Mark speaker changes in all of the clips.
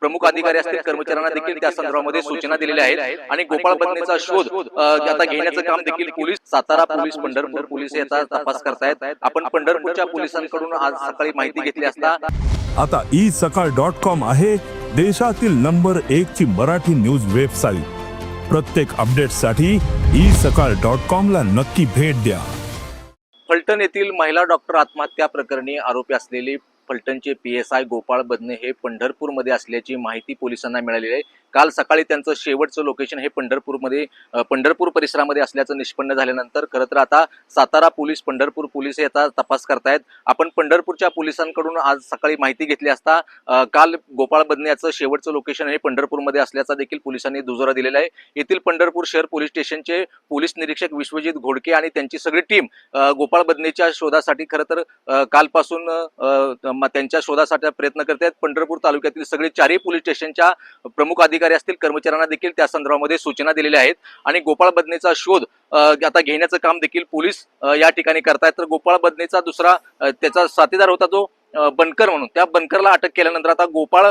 Speaker 1: प्रमुख अधिकारी असतील कर्मचाऱ्यांना देखील त्या संदर्भामध्ये सूचना दिलेल्या आहेत. आणि गोपाळ बदनेचा शोध आता घेण्याचं काम देखील police Satara police Pandharpur police याचा तपास करतायत. आपण पंढरपूरच्या पोलिसांकडून आज सकाळी माहिती घेतली असता.
Speaker 2: आता ई सकाळ डॉट कॉम आहे देशातील नंबर एक ची मराठी न्यूज वेबसाईट प्रत्येक अपडेटसाठी ई सकाळ डॉट कॉम ला नक्की भेट द्या.
Speaker 1: फलटण येथील महिला डॉक्टर आत्महत्या प्रकरणी आरोपी असलेले फलटणचे P S I Gopal Badne हे पंढरपूरमध्ये असल्याची माहिती पोलिसांना मिळालेली आहे. काल सकाळी त्यांचं शेवटचं लोकेशन हे पंढरपूरमध्ये पंढरपूर परिसरामध्ये असल्याचं निष्पन्न झाल्यानंतर खरं तर आता सातारा पोलीस पंढरपूर पोलीस याचा तपास करतायत. आपण पंढरपूरच्या पोलिसांकडून आज सकाळी माहिती घेतली असता काल गोपाळ बदन्याचं शेवटचं लोकेशन हे पंढरपूरमध्ये असल्याचा देखील पोलिसांनी दुजोरा दिलेला आहे. येथील पंढरपूर शहर पोलीस स्टेशनचे पोलीस निरीक्षक विश्वजित घोडके आणि त्यांची सगळी टीम गोपाळ बदनेच्या शोधासाठी खरं तर कालपासून त्यांच्या शोधासाठी प्रयत्न करत आहेत पंढरपूर तालुक्यातील सगळे चारही पोलीस स्टेशनच्या प्रमुख अधिकारी असतील कर्मचाऱ्यांना देखील त्या संदर्भामध्ये सूचना दिलेल्या आहेत. आणि गोपाळ बदनेचा शोध आता घेण्याचं काम देखील पोलीस या ठिकाणी करतायत. तर गोपाळ बदनेचा दुसरा त्याचा साथीदार होता तो बनकर म्हणून. त्या बनकरला अटक केल्यानंतर आता गोपाळ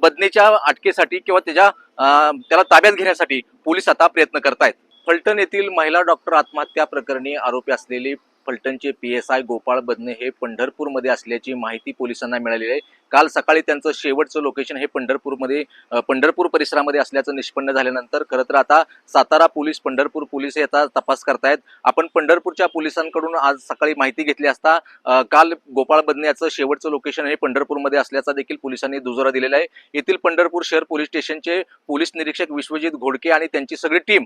Speaker 1: बदनेच्या अटकेसाठी किंवा त्याच्या त्याला ताब्यात घेण्यासाठी पोलीस आता प्रयत्न करतायत. फलटण येथील महिला डॉक्टर आत्महत्या प्रकरणी आरोपी असलेले फलटणचे P S I Gopal Badne हे पंढरपूरमध्ये असल्याची माहिती पोलिसांना मिळालेली आहे. काल सकाळी त्यांचं शेवटचं लोकेशन हे पंढरपूरमध्ये पंढरपूर परिसरामध्ये असल्याचं निष्पन्न झाल्यानंतर खरं तर आता सातारा पोलीस पंढरपूर पोलीस याचा तपास करतायत. आपण पंढरपूरच्या पोलिसांकडून आज सकाळी माहिती घेतली असता काल गोपाळ बदने याचं शेवटचं लोकेशन हे पंढरपूरमध्ये असल्याचा देखील पोलिसांनी दुजोरा दिलेला आहे. येथील पंढरपूर शहर पोलीस स्टेशनचे पोलीस निरीक्षक विश्वजित घोडके आणि त्यांची सगळी टीम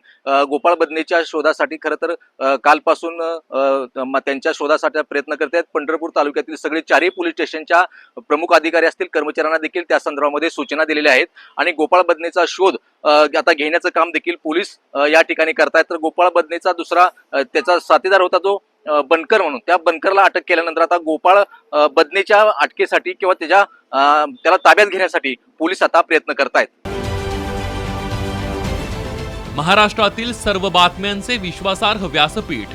Speaker 1: गोपाळ बदनेच्या शोधासाठी खरं तर कालपासून त्यांच्या शोधासाठी प्रयत्न करत आहेत. पंढरपूर तालुक्यातील सगळे चारही पोलीस स्टेशनच्या प्रमुख अधिकारी असतील कर्मचाऱ्यांना देखील त्या संदर्भामध्ये सूचना दिलेल्या आहेत. आणि गोपाळ बदनेचा शोध आता घेण्याचं काम देखील पोलीस या ठिकाणी करतायत. तर गोपाळ बदनेचा दुसरा त्याचा साथीदार होता तो बनकर म्हणून. त्या बनकरला अटक केल्यानंतर आता गोपाळ बदनेच्या अटकेसाठी किंवा त्याच्या त्याला ताब्यात घेण्यासाठी पोलीस आता प्रयत्न करतायत.
Speaker 3: महाराष्ट्रातील सर्व बातम्यांचे विश्वासार्ह व्यासपीठ